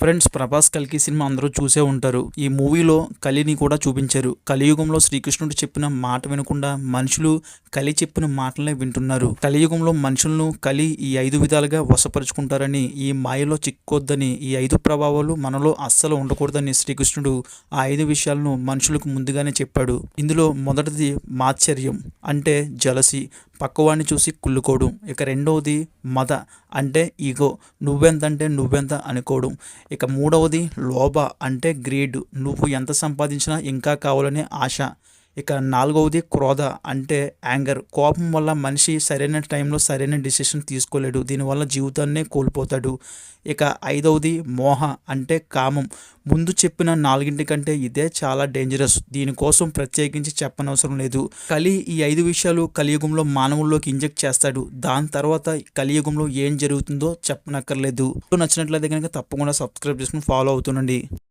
Friends Prabhas కల్కి cinema అందరూ చూసే ఉంటారు. ఈ మూవీలో కలిని కూడా చూపించారు. కలియుగంలో శ్రీకృష్ణుడు చెప్పిన మాట వినకుండా మనుషులు కలి చెప్పిన మాటలనే వింటున్నారు. కలియుగంలో మనుషులను కలి ఈ ఐదు విధాలుగా వశపరుచుకుంటారని ఈ మాయలో చిక్కొద్దని ఈ ఐదు ప్రభావాలు మనలో అస్సలు ఉండకూడదని శ్రీకృష్ణుడు ఆ ఐదు విషయాలను మనుషులకు ముందుగానే చెప్పాడు. ఇందులో మొదటిది మాత్సర్యం అంటే జలసి. పక్కవాడిని చూసి కుళ్ళుకోవడం ఇక రెండవది మద అంటే ఈగో. నువ్వెంతంటే నువ్వెంత అనుకోవడం ఇక మూడవది లోభ అంటే గ్రీడ్. నువ్వు ఎంత సంపాదించినా ఇంకా కావాలనే ఆశ. ఇక నాలుగవది క్రోధ అంటే యాంగర్. కోపం వల్ల మనిషి సరైన టైంలో సరైన డిసిషన్ తీసుకోలేడు. దీనివల్ల జీవితాన్నే కోల్పోతాడు. ఇక ఐదవది మోహ అంటే కామం. ముందు చెప్పిన నాలుగింటి కంటే ఇదే చాలా డేంజరస్ దీనికోసం ప్రత్యేకించి చెప్పనవసరం లేదు. కలి ఈ ఐదు విషయాలు కలియుగంలో మానవుల్లోకి ఇంజెక్ట్ చేస్తాడు. దాని తర్వాత కలియుగంలో ఏం జరుగుతుందో చెప్పనక్కర్లేదు. నచ్చినట్లయితే కనుక తప్పకుండా సబ్స్క్రైబ్ చేసుకుని ఫాలో అవుతుండండి.